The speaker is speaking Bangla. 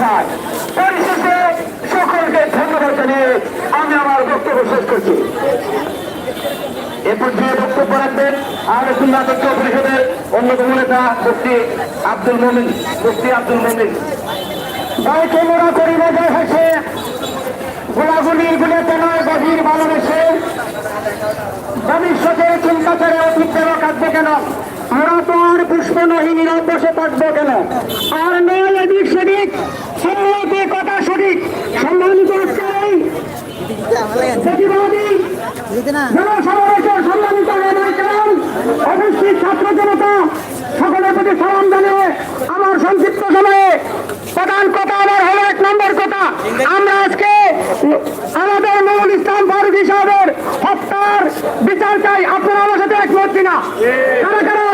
চায় পরিশেষে সকলকে ধন্যবাদ জানিয়ে আমি আমার বক্তব্য শেষ করছি। এ পর্যায়ে বক্তব্য রাখবেন, আলোচনা তথ্য পরিষদের অন্যতম নেতা মুফতি আব্দুল মমিন, মুফতি আব্দুল মমিন। বাইকে মোড়া করি বাজার হাসে গোলাগুলির গুলিতে নয়, গভীর ভালোবেসে ভবিষ্যতের চিন্তা করে অতীত কাঁদবে কেন? তো আর পুষ্প নীরব বসে কেন? আর নয়, এদিক সেদিক, সম্মতি, কথা সঠিক, সম্মানিত জনসমাবেশের সম্মানিত সকলের প্রতি আমার সংক্ষিপ্ত সময়ে প্রধান কথা নম্বর কথা। আমরা আজকে আমাদের মৌল ইসলাম ফারুক সাহেবের বিচার চাই। আপনারা আমার সাথে একমত কিনা? কারা কারা